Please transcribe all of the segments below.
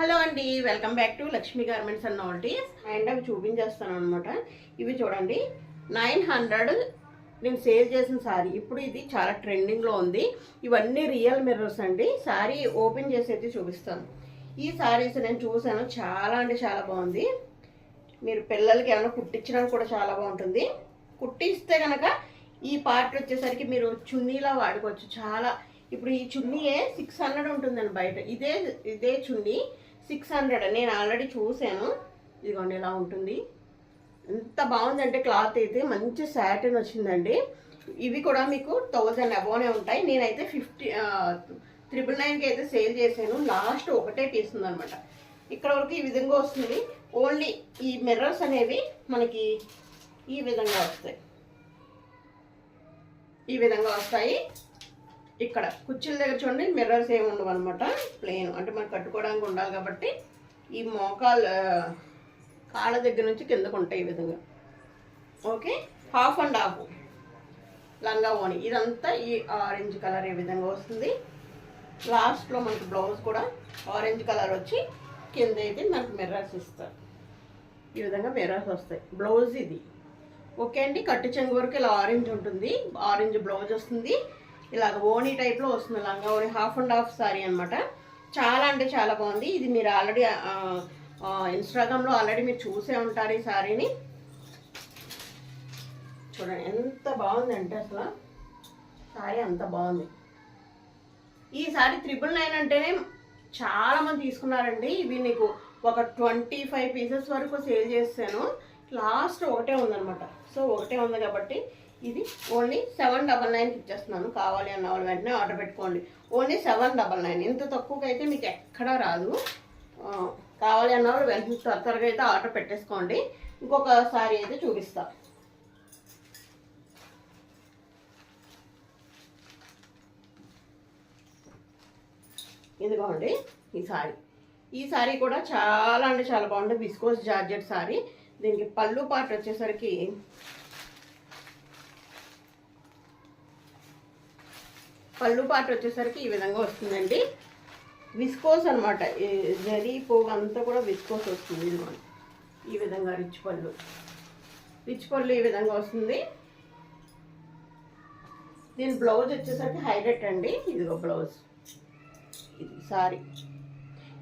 Hello అండి welcome back to Lakshmi garments and novelties. And అవి చూపించేస్తాను అనమాట ఇవి చూడండి నైన్ హండ్రెడ్ నేను సేల్ చేసిన శారీ ఇప్పుడు ఇది చాలా ట్రెండింగ్లో ఉంది. ఇవన్నీ రియల్ మిర్రర్స్ అండి. సారీ ఓపెన్ చేసి అయితే చూపిస్తాను. ఈ శారీస్ నేను చూశాను చాలా అంటే చాలా బాగుంది. మీరు పిల్లలకి ఏమైనా కుట్టించడానికి కూడా చాలా బాగుంటుంది. కుట్టిస్తే కనుక ఈ పార్ట్ వచ్చేసరికి మీరు చున్నీలా వాడుకోవచ్చు. చాలా ఇప్పుడు ఈ చున్నీయే సిక్స్ హండ్రెడ్ ఉంటుందండి బయట. ఇదే ఇదే చున్నీ. Six hundred. నేను ఆల్రెడీ చూసాను ఇదిగోండి ఇలా ఉంటుంది. ఎంత బాగుందంటే క్లాత్ అయితే మంచి శాటిన్ వచ్చిందండి. ఇవి కూడా మీకు థౌజండ్ అబోనే ఉంటాయి. నేనైతే ఫిఫ్టీ త్రిబుల్ నైన్కి అయితే సేల్ చేశాను. లాస్ట్ ఒకటే పీస్ ఉందనమాట ఇక్కడ వరకు ఈ విధంగా వస్తుంది. ఓన్లీ ఈ మిర్రర్స్ అనేవి మనకి ఈ విధంగా వస్తాయి. ఈ విధంగా వస్తాయి. ఇక్కడ కుర్చీల దగ్గర చూడండి మిర్రర్స్ ఏమి ఉండవు అనమాట ప్లెయిన్ అంటే మనం కట్టుకోవడానికి ఉండాలి కాబట్టి ఈ మోకాలు కాళ్ళ దగ్గర నుంచి కిందకు ఉంటాయి ఈ విధంగా. ఓకే హాఫ్ అండ్ హాఫ్ లంగా ఓని ఇదంతా ఈ ఆరెంజ్ కలర్ ఈ విధంగా వస్తుంది. లాస్ట్లో మనకి బ్లౌజ్ కూడా ఆరెంజ్ కలర్ వచ్చి కింద అయితే మనకు మిర్రర్స్ ఇస్తారు. ఈ విధంగా మిర్రర్స్ వస్తాయి. బ్లౌజ్ ఇది. ఓకే అండి? కట్టు చెంగు వరకు ఇలా ఆరెంజ్ ఉంటుంది. ఆరెంజ్ బ్లౌజ్ వస్తుంది. ఇలాగ ఓనీ టైప్లో వస్తుంది langa voni half and half sari అనమాట చాలా అంటే చాలా బాగుంది. ఇది మీరు ఆల్రెడీ ఇన్స్టాగ్రామ్లో ఆల్రెడీ మీరు చూసే ఉంటారు ఈ సారీని. చూడండి ఎంత బాగుందంటే అసలు. సారీ అంత బాగుంది. ఈ సారీ త్రిబుల్ నైన్ అంటేనే చాలామంది తీసుకున్నారండి. ఇవి నీకు ఒక ట్వంటీ ఫైవ్ పీసెస్ వరకు సేల్ చేస్తాను. లాస్ట్ ఒకటే ఉందన్నమాట. సో ఒకటే ఉంది కాబట్టి ఇది ఓన్లీ సెవెన్ డబల్ నైన్కి ఇచ్చేస్తున్నాను. కావాలి అన్న వాళ్ళు వెంటనే ఆర్డర్ పెట్టుకోండి. Only seven double nine. ఇంత తక్కువకి అయితే మీకు ఎక్కడా రాదు. కావాలి అన్న వాళ్ళు వెంటనే త్వర త్వరగా అయితే ఆర్డర్ పెట్టేసుకోండి. ఇంకొకసారి అయితే చూపిస్తా. ఇదిగోండి ఈ సారీ. ఈ సారీ కూడా చాలా అంటే చాలా బాగుంటుంది. Viscose georgette sari. దీనికి పళ్ళు పార్ట్ వచ్చేసరికి పళ్ళు పార్ట్ వచ్చేసరికి ఈ విధంగా వస్తుందండి. విస్కోస్ అనమాట జరీ పోగు అంతా కూడా విస్కోస్ వస్తుంది ఈ విధంగా రిచ్ పళ్ళు. రిచ్ పళ్ళు ఈ విధంగా వస్తుంది. దీని బ్లౌజ్ వచ్చేసరికి హైలైట్ అండి. ఇదిగో బ్లౌజ్. ఇది సారీ.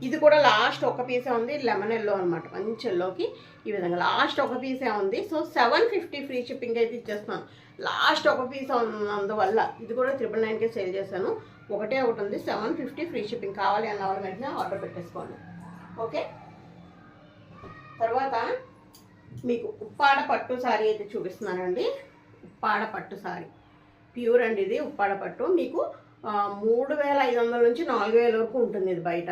ఇది కూడా లాస్ట్ ఒక పీసే ఉంది లెమన్ ఎల్లో అనమాట మంచి ఎల్లోకి ఈ విధంగా లాస్ట్ ఒక పీసే ఉంది. So seven fifty free shipping అయితే ఇచ్చేస్తున్నాను లాస్ట్ ఒక పీస్ అందువల్ల ఇది కూడా త్రిపుల్ నైన్కే సేల్ చేశాను. ఒకటే ఒకటి ఉంది. సెవెన్ ఫిఫ్టీ ఫ్రీ షిప్పింగ్ కావాలి అన్న వాళ్ళ వెంటనే ఆర్డర్ పెట్టేసుకోండి. ఓకే తర్వాత మీకు ఉప్పాడ పట్టు సారీ అయితే చూపిస్తున్నానండి. ఉప్పాడ పట్టు సారీ. ప్యూర్ అండి ఇది ఉప్పాడ పట్టు. మీకు మూడు వేల ఐదు వందల నుంచి నాలుగు వేల వరకు ఉంటుంది ఇది బయట.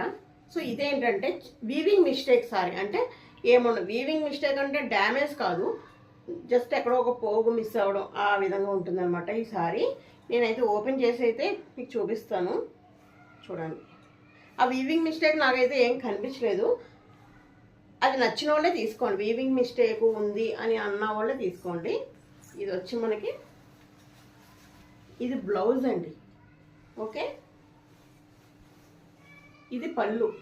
సో ఇదేంటంటే వీవింగ్ మిస్టేక్ సారీ. అంటే ఏముండదు వీవింగ్ మిస్టేక్ అంటే డ్యామేజ్ కాదు. జస్ట్ ఎక్కడో ఒక పోగు మిస్ అవ్వడం ఆ విధంగా ఉంటుందన్నమాట ఈ సారీ. నేనైతే ఓపెన్ చేసి అయితే మీకు చూపిస్తాను. చూడండి. ఆ వీవింగ్ మిస్టేక్ నాకైతే ఏం కనిపించలేదు. అది నచ్చిన వాళ్ళే తీసుకోండి. వీవింగ్ మిస్టేక్ ఉంది అని అన్న వాళ్ళే తీసుకోండి. ఇది వచ్చి మనకి ఇది బ్లౌజ్ అండి. ఓకే? ఇది పళ్ళు.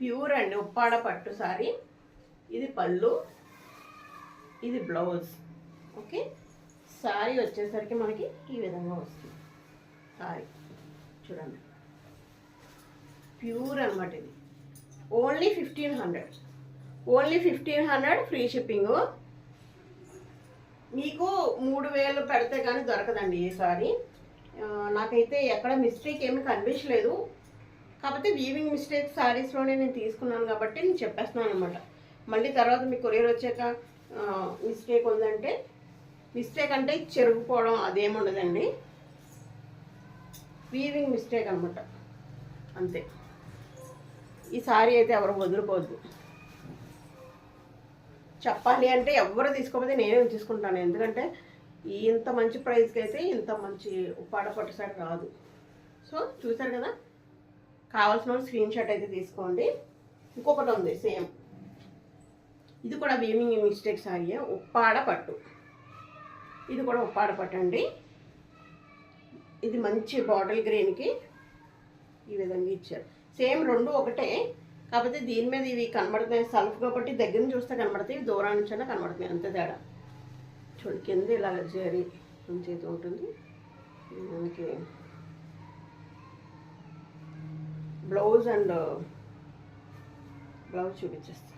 ప్యూర్ అండి ఉప్పాడ పట్టు సారీ. ఇది పళ్ళు. ఇది బ్లౌజ్. ఓకే? సారీ వచ్చేసరికి మనకి ఈ విధంగా వస్తుంది. సారీ. చూడండి. ప్యూర్ అనమాట ఇది. Only fifteen hundred. Only fifteen hundred free shipping. మీకు మూడు వేలు పెడితే కానీ దొరకదండి ఈ సారీ. నాకైతే ఎక్కడ మిస్టేక్ ఏమీ కనిపించలేదు. కాకపోతే వీవింగ్ మిస్టేక్ సారీస్లోనే నేను తీసుకున్నాను కాబట్టి నేను చెప్పేస్తున్నాను అనమాట మళ్ళీ తర్వాత మీ కొరియర్ వచ్చాక మిస్టేక్ ఉందంటే మిస్టేక్ అంటే చెరుగుపోవడం అదేముండదండి వీవింగ్ మిస్టేక్ అనమాట అంతే. ఈ సారీ అయితే ఎవరు వదులుకోవద్దు. చెప్పాలి అంటే ఎవరు తీసుకోకపోతే నేనే తీసుకుంటాను ఎందుకంటే ఇంత మంచి ప్రైస్కి అయితే ఇంత మంచి ఉప్పాడ పట్టు సారీ రాదు. సో చూసారు కదా? కావాల్సిన స్క్రీన్ షాట్ అయితే తీసుకోండి. ఇంకొకటి ఉంది సేమ్ ఇది కూడా వీవింగ్ మిస్టేక్ సారీ ఉప్పాడ పట్టు. ఇది కూడా ఉప్పాడ పట్టు అండి. ఇది మంచి బాటిల్ గ్రీన్కి ఈ విధంగా ఇచ్చారు. సేమ్ రెండు ఒకటే కాకపోతే దీని మీద ఇవి కనబడుతున్నాయి. సల్ఫ్ కాబట్టి దగ్గర నుంచి చూస్తే కనబడతాయి ఇవి దూరం నుంచి అయినా కనబడుతున్నాయి. అంతే తేడా. చూడు కింద ఇలా జరీ చేతి ఉంటుంది. మనకి బ్లౌజ్ అండ్ బ్లౌజ్ చూపించేస్తాను.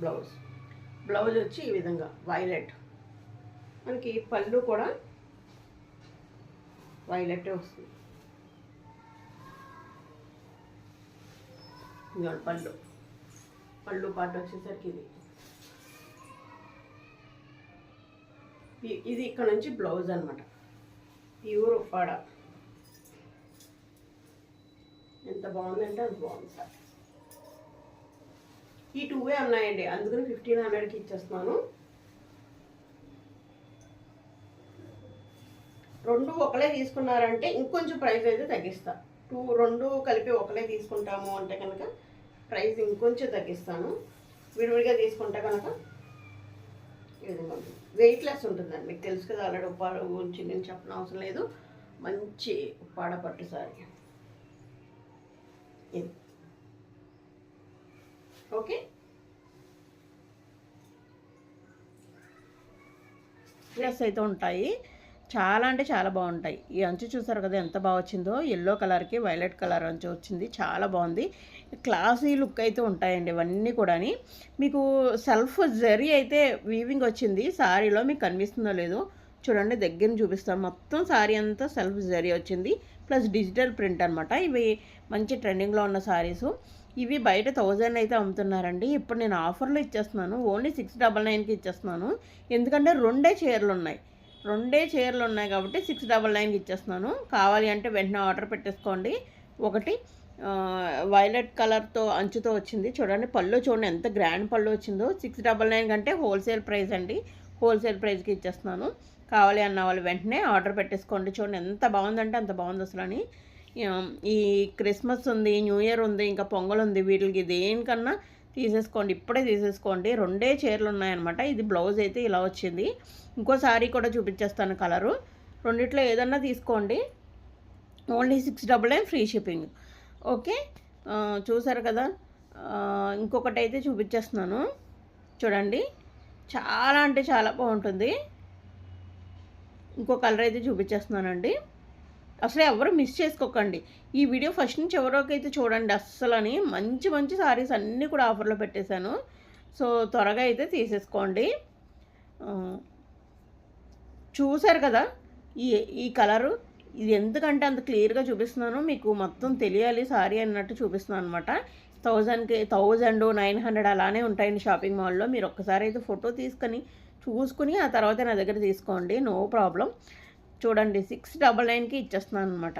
బ్లౌజ్. బ్లౌజ్ వచ్చి ఈ విధంగా వైలెట్ మనకి పళ్ళు కూడా వైలెట్ వస్తుంది. ఇదిగోండి పళ్ళు. పళ్ళు పాట వచ్చేసరికి ఇది. ఇది ఇక్కడ నుంచి బ్లౌజ్ అనమాట ప్యూర్ ఉప్పాడ. ఎంత బాగుందంటే అది బాగుంది సార్. ఈ టూవే ఉన్నాయండి అందుకని ఫిఫ్టీన్ హండ్రెడ్కి ఇచ్చేస్తున్నాను. రెండు ఒకలే తీసుకున్నారంటే ఇంకొంచెం ప్రైస్ అయితే తగ్గిస్తా. టూ రెండు కలిపి ఒకలే తీసుకుంటాము అంటే కనుక ప్రైస్ ఇంకొంచెం తగ్గిస్తాను. విడివిడిగా తీసుకుంటే కనుక ఈ విధంగా ఉంటుంది. వెయిట్లెస్ ఉంటుందండి. మీకు తెలుసు కదా ఆల్రెడీ ఉప్పాడ గురించి నేను చెప్పిన అవసరం లేదు. మంచి ఉప్పాడ పట్టు సారీ. ఇది ఓకే? ప్లస్ అయితే ఉంటాయి. చాలా అంటే చాలా బాగుంటాయి. ఈ అంచు చూసారు కదా ఎంత బాగా వచ్చిందో? ఎల్లో కలర్కి వైలెట్ కలర్ అంచు వచ్చింది. చాలా బాగుంది. క్లాసీ లుక్ అయితే ఉంటాయండి ఇవన్నీ కూడాని. మీకు సెల్ఫ్ జరీ అయితే వీవింగ్ వచ్చింది. సారీలో మీకు కనిపిస్తుందో లేదో చూడండి దగ్గర చూపిస్తాను. మొత్తం సారీ అంతా సెల్ఫ్ జరీ వచ్చింది. ప్లస్ డిజిటల్ ప్రింట్ అనమాట ఇవి మంచి ట్రెండింగ్లో ఉన్న సారీసు ఇవి బయట థౌజండ్ అయితే అమ్ముతున్నారండి. ఇప్పుడు నేను ఆఫర్లో ఇచ్చేస్తున్నాను. ఓన్లీ సిక్స్ డబల్ నైన్కి ఇచ్చేస్తున్నాను. ఎందుకంటే రెండే చీరలు ఉన్నాయి. రెండే చీరలు ఉన్నాయి కాబట్టి సిక్స్ డబల్ నైన్కి ఇచ్చేస్తున్నాను. కావాలి అంటే వెంటనే ఆర్డర్ పెట్టేసుకోండి. ఒకటి వైలెట్ కలర్తో అంచుతో వచ్చింది. చూడండి పళ్ళు చూడండి ఎంత గ్రాండ్ పళ్ళు వచ్చిందో. సిక్స్ డబల్ నైన్ కంటే హోల్సేల్ ప్రైస్ అండి. హోల్సేల్ ప్రైస్కి ఇచ్చేస్తున్నాను. కావాలి అన్న వాళ్ళు వెంటనే ఆర్డర్ పెట్టేసుకోండి. చూడండి ఎంత బాగుందంటే అంత బాగుంది అసలు అని. ఈ క్రిస్మస్ ఉంది న్యూ ఇయర్ ఉంది ఇంకా పొంగల్ ఉంది వీటికి దేనికన్నా తీసేసుకోండి ఇప్పుడే తీసేసుకోండి. రెండే చీరలు ఉన్నాయన్నమాట. ఇది బ్లౌజ్ అయితే ఇలా వచ్చింది. ఇంకో సారీ కూడా చూపించేస్తాను కలరు. రెండిట్లో ఏదన్నా తీసుకోండి. Only six double nine free shipping. Okay? చూసారు కదా? ఇంకొకటి అయితే చూపించేస్తున్నాను. చూడండి. చాలా అంటే చాలా బాగుంటుంది. ఇంకో కలర్ అయితే చూపించేస్తున్నానండి. అసలు ఎవరు మిస్ చేసుకోకండి. ఈ వీడియో ఫస్ట్ నుంచి ఎవరోకైతే చూడండి అస్సలు అని మంచి మంచి సారీస్ అన్నీ కూడా ఆఫర్లో పెట్టేశాను. సో త్వరగా అయితే తీసేసుకోండి. చూశారు కదా? ఈ ఈ కలరు. ఇది ఎందుకంటే అంత క్లియర్గా చూపిస్తున్నాను మీకు మొత్తం తెలియాలి. సారీ అన్నట్టు చూపిస్తున్నాను అనమాట థౌజండ్కి థౌజండ్ నైన్ హండ్రెడ్ అలానే ఉంటాయండి షాపింగ్ మాల్లో. మీరు ఒక్కసారి అయితే ఫోటో తీసుకొని చూసుకుని ఆ తర్వాత నా దగ్గర తీసుకోండి. నో ప్రాబ్లం చూడండి సిక్స్ డబల్ నైన్కి ఇచ్చేస్తున్నాను అనమాట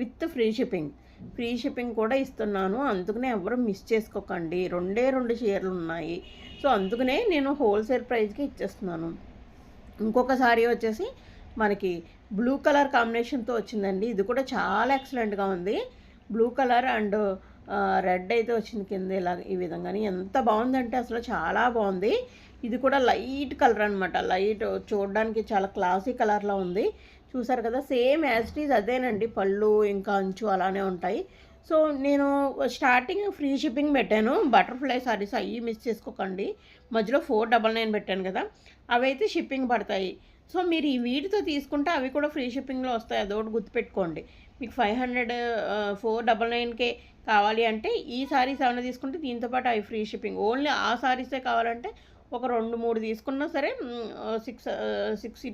with free shipping free shipping కూడా ఇస్తున్నాను. అందుకనే ఎవరు మిస్ చేసుకోకండి. రెండే రెండు చీరలు ఉన్నాయి. సో అందుకనే నేను హోల్సేల్ ప్రైస్కి ఇచ్చేస్తున్నాను. ఇంకొకసారి వచ్చేసి మనకి బ్లూ కలర్ కాంబినేషన్తో వచ్చిందండి. ఇది కూడా చాలా ఎక్సలెంట్గా ఉంది. బ్లూ కలర్ అండ్ రెడ్ అయితే వచ్చింది కింద ఇలా ఈ విధంగానే. ఎంత బాగుందంటే అసలు చాలా బాగుంది. ఇది కూడా లైట్ కలర్ అనమాట లైట్ చూడడానికి చాలా క్లాసీ కలర్లో ఉంది. చూసారు కదా సేమ్ యాజ్ ఈజ్ అదేనండి పళ్ళు ఇంకా అంచు అలానే ఉంటాయి. సో నేను స్టార్టింగ్ ఫ్రీ షిప్పింగ్ పెట్టాను. బటర్ఫ్లై సారీస్ అవి మిస్ చేసుకోకండి. మధ్యలో ఫోర్ డబల్ నైన్ పెట్టాను కదా అవి అయితే షిప్పింగ్ పడతాయి. సో మీరు ఈ వీటితో తీసుకుంటే అవి కూడా ఫ్రీ షిప్పింగ్లో వస్తాయి. అదొకటి గుర్తుపెట్టుకోండి. మీకు ఫైవ్ హండ్రెడ్ ఫోర్ డబల్ నైన్కే కావాలి అంటే ఈ సారీస్ ఏమైనా తీసుకుంటే దీంతో పాటు అవి ఫ్రీ షిప్పింగ్. ఓన్లీ ఆ సారీసే కావాలంటే ఒక రెండు మూడు తీసుకున్నా సరే సిక్స్ సిక్స్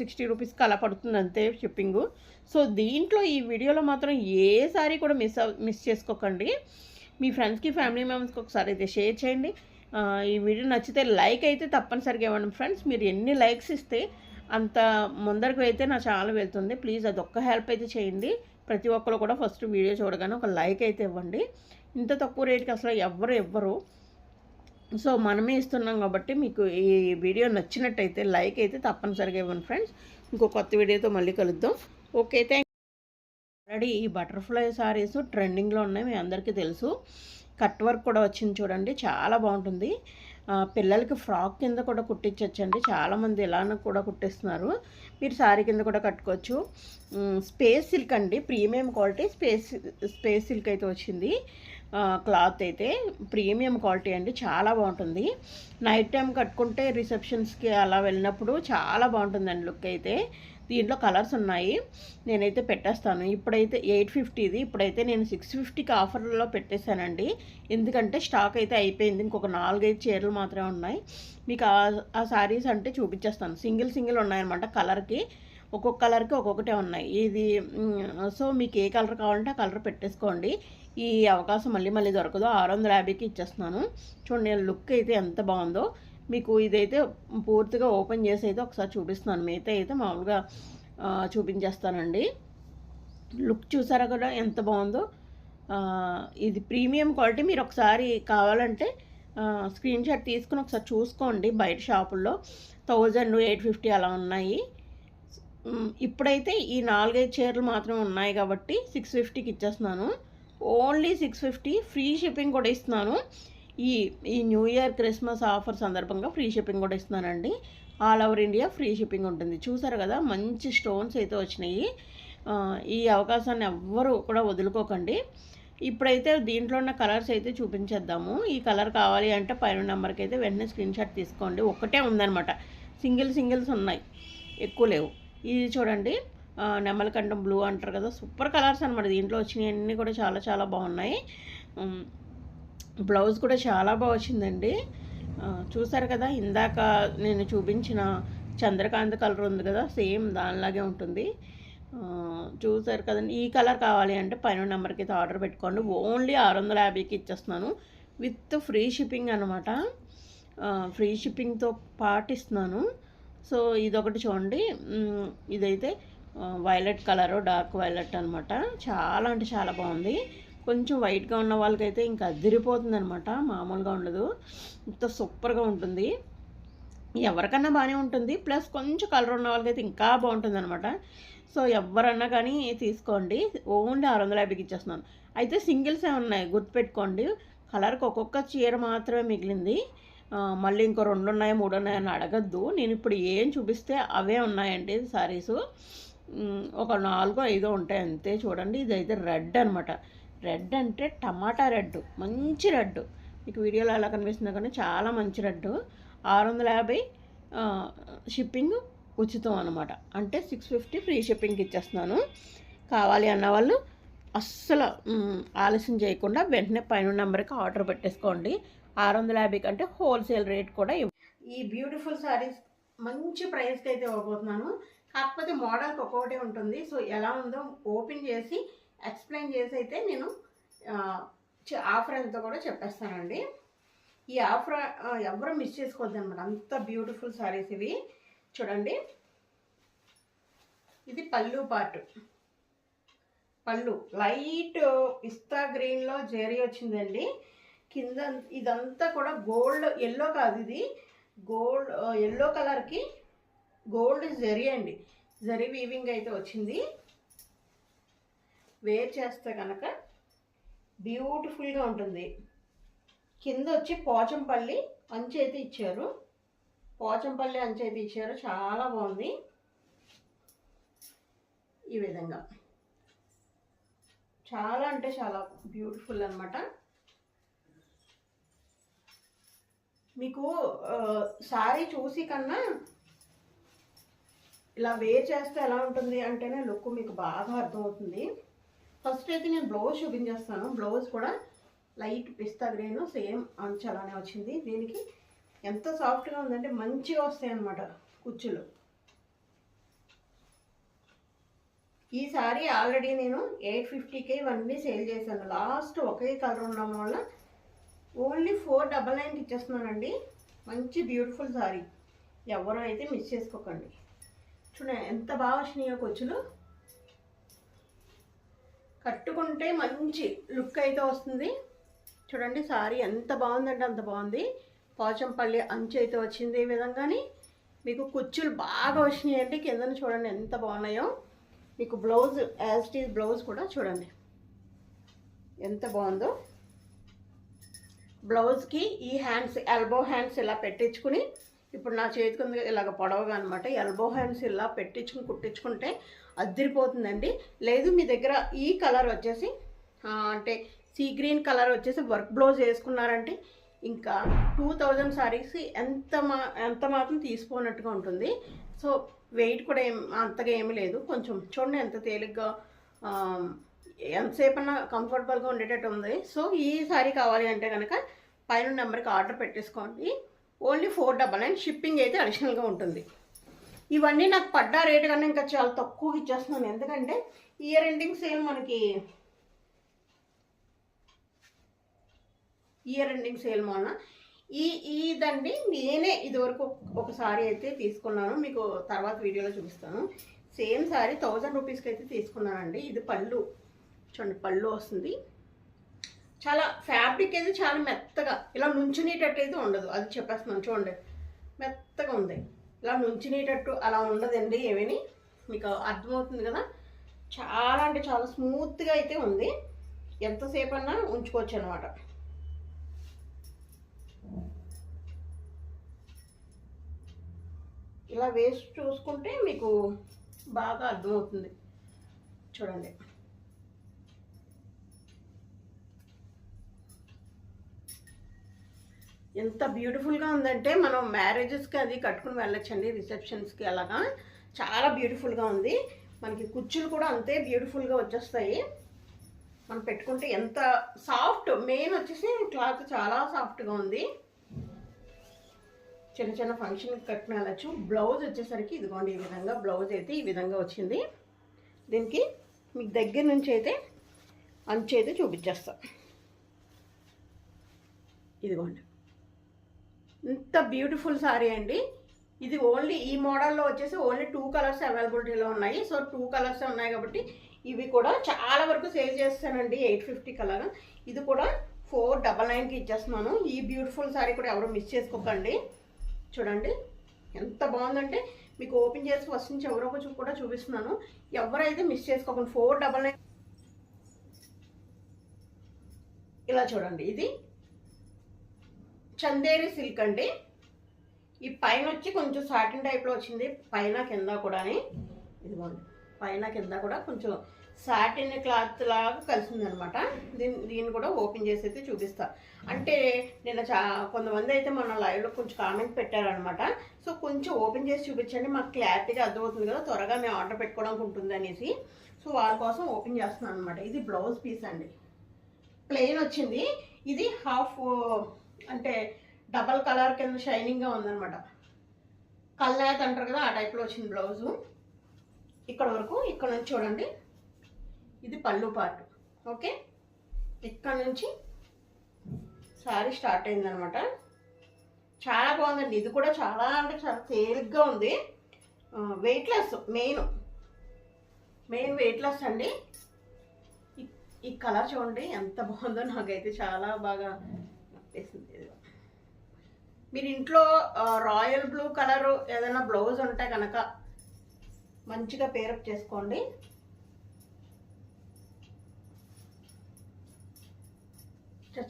సిక్స్టీ రూపీస్కి అలా పడుతుంది అంతే షిప్పింగు సో దీంట్లో ఈ వీడియోలో మాత్రం ఏ సారీ కూడా మిస్ అవ్ మిస్ చేసుకోకండి. మీ ఫ్రెండ్స్కి ఫ్యామిలీ మెంబర్స్కి ఒకసారి అయితే షేర్ చేయండి. ఈ వీడియో నచ్చితే లైక్ అయితే తప్పనిసరిగా ఇవ్వండి ఫ్రెండ్స్ మీరు ఎన్ని లైక్స్ ఇస్తే అంత ముందరకు అయితే నా ఛానల్ వెళ్తుంది. ప్లీజ్ అది ఒక్క హెల్ప్ అయితే చేయండి. ప్రతి ఒక్కరు కూడా ఫస్ట్ వీడియో చూడగానే ఒక లైక్ అయితే ఇవ్వండి. ఇంత తక్కువ రేట్కి అసలు ఎవ్వరు ఇవ్వరు. సో మనమే ఇస్తున్నాం కాబట్టి మీకు ఈ వీడియో నచ్చినట్టయితే లైక్ అయితే తప్పనిసరిగా ఇవ్వండి ఫ్రెండ్స్. ఇంకో కొత్త వీడియోతో మళ్ళీ కలుద్దాం. ఓకే థ్యాంక్ ఆల్రెడీ ఈ బటర్ఫ్లై సారీస్ ట్రెండింగ్లో ఉన్నాయి మీ అందరికీ తెలుసు. కట్ వర్క్ కూడా వచ్చింది చూడండి చాలా బాగుంటుంది. పిల్లలకి ఫ్రాక్ కింద కూడా కుట్టించవచ్చండి చాలామంది ఇలానే కూడా కుట్టిస్తున్నారు. మీరు శారీ కింద కూడా కట్టుకోవచ్చు. స్పేస్ సిల్క్ అండి premium quality space space silk అయితే వచ్చింది. క్లాత్ అయితే ప్రీమియం క్వాలిటీ అండి చాలా బాగుంటుంది. నైట్ టైం కట్టుకుంటే రిసెప్షన్స్కి అలా వెళ్ళినప్పుడు చాలా బాగుంటుందండి లుక్ అయితే. దీంట్లో కలర్స్ ఉన్నాయి నేనైతే పెట్టేస్తాను. ఇప్పుడైతే ఎయిట్ ఫిఫ్టీది ఇప్పుడైతే నేను సిక్స్ ఫిఫ్టీకి ఆఫర్లో పెట్టేశానండి. ఎందుకంటే స్టాక్ అయితే అయిపోయింది ఇంకొక నాలుగైదు చీరలు మాత్రమే ఉన్నాయి. మీకు ఆ శారీస్ అంటే చూపించేస్తాను. సింగిల్ సింగిల్ ఉన్నాయన్నమాట కలర్కి. ఒక్కొక్క కలర్కి ఒక్కొక్కటే ఉన్నాయి. ఇది సో మీకు ఏ కలర్ కావాలంటే ఆ కలర్ పెట్టేసుకోండి. ఈ అవకాశం మళ్ళీ మళ్ళీ దొరకదు. ఆరు వందల యాభైకి ఇచ్చేస్తున్నాను. చూడండి లుక్ అయితే ఎంత బాగుందో. మీకు ఇదైతే పూర్తిగా ఓపెన్ చేసి అయితే ఒకసారి చూపిస్తున్నాను. మిగతా అయితే మామూలుగా చూపించేస్తానండి. లుక్ చూసారా కూడా ఎంత బాగుందో. ఇది ప్రీమియం క్వాలిటీ. మీరు ఒకసారి కావాలంటే స్క్రీన్ షాట్ తీసుకుని ఒకసారి చూసుకోండి బయట షాపుల్లో. థౌజండ్ ఎయిట్ ఫిఫ్టీ అలా ఉన్నాయి. ఇప్పుడైతే ఈ నాలుగైదు చీరలు మాత్రమే ఉన్నాయి కాబట్టి సిక్స్ ఫిఫ్టీకి ఇచ్చేస్తున్నాను. Only six fifty free shipping కూడా ఇస్తున్నాను. ఈ ఈ న్యూ ఇయర్ క్రిస్మస్ ఆఫర్ సందర్భంగా ఫ్రీ షిప్పింగ్ కూడా ఇస్తున్నానండి. All over India free shipping ఉంటుంది. చూసారు కదా మంచి స్టోన్స్ అయితే వచ్చినాయి. ఈ అవకాశాన్ని ఎవ్వరూ కూడా వదులుకోకండి. ఇప్పుడైతే దీంట్లో ఉన్న కలర్స్ అయితే చూపించేద్దాము. ఈ కలర్ కావాలి అంటే పైన నెంబర్కి అయితే వెంటనే స్క్రీన్ షాట్ తీసుకోండి. ఒక్కటే ఉందన్నమాట. సింగిల్ సింగిల్స్ ఉన్నాయి. ఎక్కువ లేవు. ఇది చూడండి. నెమ్మలకంఠం బ్లూ అంటారు కదా. సూపర్ కలర్స్ అనమాట దీంట్లో వచ్చినవన్నీ అన్నీ కూడా చాలా చాలా బాగున్నాయి. బ్లౌజ్ కూడా చాలా బాగా వచ్చిందండి. చూసారు కదా ఇందాక నేను చూపించిన చంద్రకాంత్ కలర్ ఉంది కదా సేమ్ దానిలాగే ఉంటుంది. చూసారు కదండి ఈ కలర్ కావాలి అంటే పైన నెంబర్కి అయితే ఆర్డర్ పెట్టుకోండి. ఓన్లీ ఆరు వందల యాభైకి ఇచ్చేస్తున్నాను. విత్ ఫ్రీ షిప్పింగ్ అనమాట ఫ్రీ షిప్పింగ్తో పాటిస్తున్నాను. సో ఇదొకటి చూడండి. ఇదైతే వైలెట్ కలరు డార్క్ వైలెట్ అనమాట చాలా అంటే చాలా బాగుంది. కొంచెం వైట్గా ఉన్న వాళ్ళకైతే ఇంకా అదిరిపోతుంది అనమాట మామూలుగా ఉండదు. ఇంత సూపర్గా ఉంటుంది. ఎవరికన్నా బాగానే ఉంటుంది. ప్లస్ కొంచెం కలర్ ఉన్న వాళ్ళకైతే ఇంకా బాగుంటుంది అనమాట సో ఎవరన్నా కానీ తీసుకోండి. ఓన్లీ ఆరు వందల యాభైకి ఇచ్చేస్తున్నాను. అయితే సింగిల్సే ఉన్నాయి గుర్తుపెట్టుకోండి. కలర్కి ఒక్కొక్క చీర మాత్రమే మిగిలింది. మళ్ళీ ఇంకో రెండు ఉన్నాయి మూడు ఉన్నాయని అడగద్దు. నేను ఇప్పుడు ఏం చూపిస్తే అవే ఉన్నాయండి సారీస్ ఒక నాలుగో ఐదో ఉంటాయి అంతే చూడండి. ఇదైతే రెడ్ అనమాట రెడ్ అంటే టమాటా రెడ్. మంచి రెడ్. మీకు వీడియోలో ఎలా కనిపిస్తుందో కానీ చాలా మంచి రెడ్. ఆరు వందల యాభై షిప్పింగ్ ఉచితం అనమాట అంటే సిక్స్ ఫిఫ్టీ ఫ్రీ షిప్పింగ్కి ఇచ్చేస్తున్నాను. కావాలి అన్న వాళ్ళు అస్సలు ఆలస్యం చేయకుండా వెంటనే పైన నెంబర్కి ఆర్డర్ పెట్టేసుకోండి. ఆరు వందల యాభై కంటే హోల్సేల్ రేట్ కూడా ఇవ్వ ఈ బ్యూటిఫుల్ శారీస్ మంచి ప్రైస్కి అయితే ఇవ్వబోతున్నాను. కాకపోతే మోడల్కి ఒక్కొక్కటే ఉంటుంది. సో ఎలా ఉందో ఓపెన్ చేసి ఎక్స్ప్లెయిన్ చేసి అయితే నేను ఆఫర్ ఎంతో కూడా చెప్పేస్తానండి. ఈ ఆఫర్ ఎవరు మిస్ చేసుకోవద్దు అనమాట అంత బ్యూటిఫుల్ శారీస్ ఇవి. చూడండి. ఇది పళ్ళు పార్ట్ పళ్ళు. లైట్ పిస్తా గ్రీన్లో జేరీ వచ్చిందండి. కింద ఇదంతా కూడా గోల్డ్ ఎల్లో కాదు ఇది. గోల్డ్ ఎల్లో కలర్కి గోల్డ్ జరీ అండి. జరీ వీవింగ్ అయితే వచ్చింది. వేర్ చేస్తే కనుక బ్యూటిఫుల్గా ఉంటుంది. కింద వచ్చి పోచంపల్లి అంచు అయితే ఇచ్చారు. పోచంపల్లి అంచు అయితే ఇచ్చారు. చాలా బాగుంది. ఈ విధంగా. చాలా అంటే చాలా బ్యూటిఫుల్ అనమాట మీకు సారీ చూసి కన్నా ఇలా వేర్ చేస్తే ఎలా ఉంటుంది అంటేనే లుక్ మీకు బాగా అర్థమవుతుంది. ఫస్ట్ అయితే నేను బ్లౌజ్ చూపించేస్తాను. బ్లౌజ్ కూడా లైట్ పిస్తా గ్రీన్ సేమ్ అంచు అలానే వచ్చింది. దీనికి ఎంత సాఫ్ట్గా ఉందంటే మంచిగా వస్తాయి అన్నమాట కుచ్చులు. ఈ సారీ ఆల్రెడీ నేను ఎయిట్ ఫిఫ్టీకే ఇవన్నీ సేల్ చేశాను. లాస్ట్ ఒకే కలర్ ఉండడం వల్ల ఓన్లీ ఫోర్ డబల్ నైన్కి ఇచ్చేస్తున్నానండి. మంచి బ్యూటిఫుల్ సారీ. ఎవరు అయితే మిస్ చేసుకోకండి. చూడండి ఎంత బాగా వచ్చినాయో కొచ్చులు. కట్టుకుంటే మంచి లుక్ అయితే వస్తుంది. చూడండి సారీ ఎంత బాగుందంటే అంత బాగుంది. పోచంపల్లి అంచు అయితే వచ్చింది ఈ విధంగాని. మీకు కుచ్చులు బాగా వచ్చినాయండి. కిందన చూడండి ఎంత బాగున్నాయో. మీకు బ్లౌజ్ యాజ్ టీజ్ బ్లౌజ్ కూడా చూడండి. ఎంత బాగుందో. బ్లౌజ్కి ఈ హ్యాండ్స్ ఎల్బో హ్యాండ్స్ ఇలా పెట్టించుకుని ఇప్పుడు నా చేతికి ఉంది ఇలాగ పొడవగా అనమాట ఎల్బో హ్యాండ్స్ ఇలా పెట్టించుకుని కుట్టించుకుంటే అద్దరిపోతుందండి. లేదు మీ దగ్గర ఈ కలర్ వచ్చేసి అంటే సీ గ్రీన్ కలర్ వచ్చేసి వర్క్ బ్లౌజ్ వేసుకున్నారంటే ఇంకా టూ థౌజండ్ సారీస్ ఎంత మా ఎంత మాత్రం తీసుకోనట్టుగా ఉంటుంది. సో వెయిట్ కూడా ఏం అంతగా ఏమీ లేదు. కొంచెం చూడండి ఎంత తేలిగ్గా ఎంతసేపన్నా ఎంతసేపు అన్నా కంఫర్టబుల్గా ఉండేటట్టు ఉంది. సో ఈ సారీ కావాలి అంటే కనుక పైన నెంబర్కి ఆర్డర్ పెట్టేసుకోండి. Only four double nine. Shipping అయితే అడిషనల్గా ఉంటుంది. ఇవన్నీ నాకు పడ్డ రేటు కన్నా ఇంకా చాలా తక్కువ ఇచ్చేస్తున్నాను. ఎందుకంటే ఇయర్ ఎండింగ్ సేల్ మనకి ఇయర్ ఎండింగ్ సేల్ మొన్న ఈ ఇదండి నేనే ఇదివరకు ఒకసారి అయితే తీసుకున్నాను. మీకు తర్వాత వీడియోలో చూపిస్తాను. సేమ్ సారీ థౌజండ్ రూపీస్కి అయితే తీసుకున్నానండి. ఇది పళ్ళు. చూడండి పళ్ళు వస్తుంది. చాలా ఫ్యాబ్రిక్ అయితే చాలా మెత్తగా ఇలా నుంచునేటట్టు అయితే ఉండదు. అది చెప్పేస్తున్నాను చూడండి. మెత్తగా ఉంది. ఇలా నుంచునేటట్టు అలా ఉండదండి ఏమని. మీకు అర్థమవుతుంది కదా? చాలా అంటే చాలా స్మూత్గా అయితే ఉంది. ఎంతసేపు అన్నా ఉంచుకోవచ్చు అనమాట ఇలా వేసి చూసుకుంటే మీకు బాగా అర్థమవుతుంది. చూడండి. ఎంత బ్యూటిఫుల్గా ఉందంటే మనం మ్యారేజెస్కి అది కట్టుకుని వెళ్ళొచ్చండి రిసెప్షన్స్కి అలాగా. చాలా బ్యూటిఫుల్గా ఉంది. మనకి కుచ్చులు కూడా అంతే బ్యూటిఫుల్గా వచ్చేస్తాయి. మనం పెట్టుకుంటే ఎంత సాఫ్ట్ మెయిన్ వచ్చేసి క్లాత్ చాలా సాఫ్ట్గా ఉంది. చిన్న చిన్న ఫంక్షన్కి కట్టుకుని వెళ్ళచ్చు. బ్లౌజ్ వచ్చేసరికి ఇదిగోండి ఈ విధంగా బ్లౌజ్ అయితే ఈ విధంగా వచ్చింది. దీనికి మీకు దగ్గర నుంచి అయితే అంచు అయితే చూపించేస్తాం. ఇదిగోండి. ఇంత బ్యూటిఫుల్ సారీ అండి. ఇది ఓన్లీ ఈ మోడల్లో వచ్చేసి ఓన్లీ టూ కలర్స్ అవైలబిలిటీలో ఉన్నాయి. సో టూ కలర్స్ ఉన్నాయి కాబట్టి ఇవి కూడా చాలా వరకు సేల్ చేస్తానండి. ఎయిట్ ఫిఫ్టీ కలర్ ఇది కూడా ఫోర్ డబల్ నైన్కి ఇచ్చేస్తున్నాను. ఈ బ్యూటిఫుల్ సారీ కూడా ఎవరు మిస్ చేసుకోకండి. చూడండి ఎంత బాగుందంటే మీకు ఓపెన్ చేసి ఫస్ట్ నుంచి ఎవరో ఒకరు కూడా చూపిస్తున్నాను. ఎవరైతే మిస్ చేసుకోకండి ఫోర్ డబల్ నైన్ ఇలా చూడండి. ఇది చందేరి సిల్క్ అండి. ఈ పైన వచ్చి కొంచెం సాటిన్ టైప్లో వచ్చింది. పైన కింద కూడా ఇదిగోండి. పైన కింద కూడా కొంచెం సాటిన్ క్లాత్ లాగా కలిసింది అనమాట దీన్ని దీన్ని కూడా ఓపెన్ చేసి అయితే చూపిస్తా. అంటే నేను చా కొంతమంది అయితే మన లైవ్లో కొంచెం కామెంట్ పెట్టారనమాట. సో కొంచెం ఓపెన్ చేసి చూపించండి. మాకు క్లారిటీగా అర్థమవుతుంది కదా. త్వరగా మేము ఆర్డర్ పెట్టుకోవడానికి ఉంటుంది అనేసి. సో వాళ్ళ కోసం ఓపెన్ చేస్తున్నాను అనమాట ఇది బ్లౌజ్ పీస్ అండి. ప్లెయిన్ వచ్చింది. ఇది హాఫ్ అంటే డబల్ కలర్ కింద షైనింగ్గా ఉందనమాట కల్లాత్ అంటారు కదా ఆ టైప్లో వచ్చిన బ్లౌజు. ఇక్కడ వరకు ఇక్కడ నుంచి చూడండి. ఇది పళ్ళు పార్ట్ ఓకే? ఇక్కడ నుంచి సారీ స్టార్ట్ అయిందనమాట చాలా బాగుందండి. ఇది కూడా చాలా అంటే చాలా తేలిగ్గా ఉంది. వెయిట్లెస్ మెయిన్ మెయిన్ వెయిట్లెస్ అండి. ఈ కలర్ చూడండి ఎంత బాగుందో నాకైతే చాలా బాగా మీరు ఇంట్లో రాయల్ బ్లూ కలర్ ఏదైనా బ్లౌజ్ ఉంటే కనుక మంచిగా పేరప్ చేసుకోండి.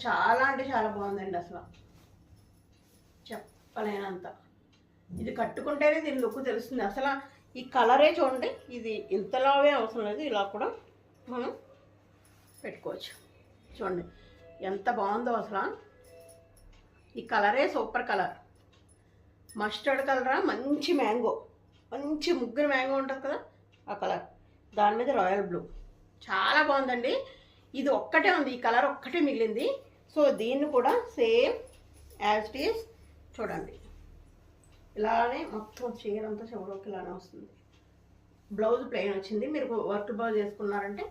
చాలా అంటే చాలా బాగుందండి అసలు. చెప్పలేనంత. ఇది కట్టుకుంటేనే దీని లుక్ తెలుస్తుంది. అసలు ఈ కలరే చూడండి ఇది ఇంతలావే అవసరం లేదు. ఇలా కూడా మనం పెట్టుకోవచ్చు. చూడండి ఎంత బాగుందో అసలు. ఈ కలరే సూపర్ కలర్. మస్టర్డ్ కలరా మంచి మ్యాంగో. మంచి ముగ్గురు మ్యాంగో ఉంటుంది కదా ఆ కలర్. దాని మీద రాయల్ బ్లూ చాలా బాగుందండి. ఇది ఒక్కటే ఉంది ఈ కలర్ ఒక్కటే మిగిలింది. సో దీన్ని కూడా సేమ్ యాజ్ ఇట్ ఈస్ చూడండి. ఇలానే మొత్తం చీర అంతా చెవులోకి ఇలానే వస్తుంది. బ్లౌజ్ ప్లెయిన్ వచ్చింది. మీరు వర్క్ బ్లౌజ్ చేసుకున్నారంటే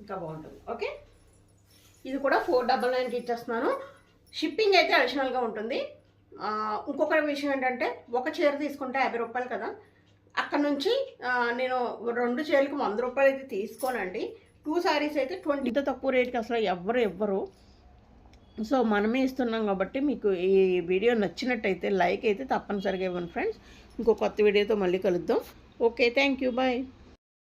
ఇంకా బాగుంటుంది. ఓకే ఇది కూడా ఫోర్ డబల్ నైన్కి ఇచ్చేస్తున్నాను. షిప్పింగ్ అయితే అడిషనల్గా ఉంటుంది. ఇంకొక విషయం ఏంటంటే ఒక చీర తీసుకుంటే యాభై రూపాయలు కదా. అక్కడ నుంచి నేను రెండు చీరలకు వంద రూపాయలు అయితే తీసుకోనండి. టూ శారీస్ అయితే ట్వంటీ తక్కువ రేట్కి అసలు ఎవ్వరు ఇవ్వరు. సో మనమే ఇస్తున్నాం కాబట్టి మీకు ఈ వీడియో నచ్చినట్టయితే లైక్ అయితే తప్పనిసరిగా ఇవ్వండి ఫ్రెండ్స్. ఇంకో కొత్త వీడియోతో మళ్ళీ కలుద్దాం. Okay thank you bye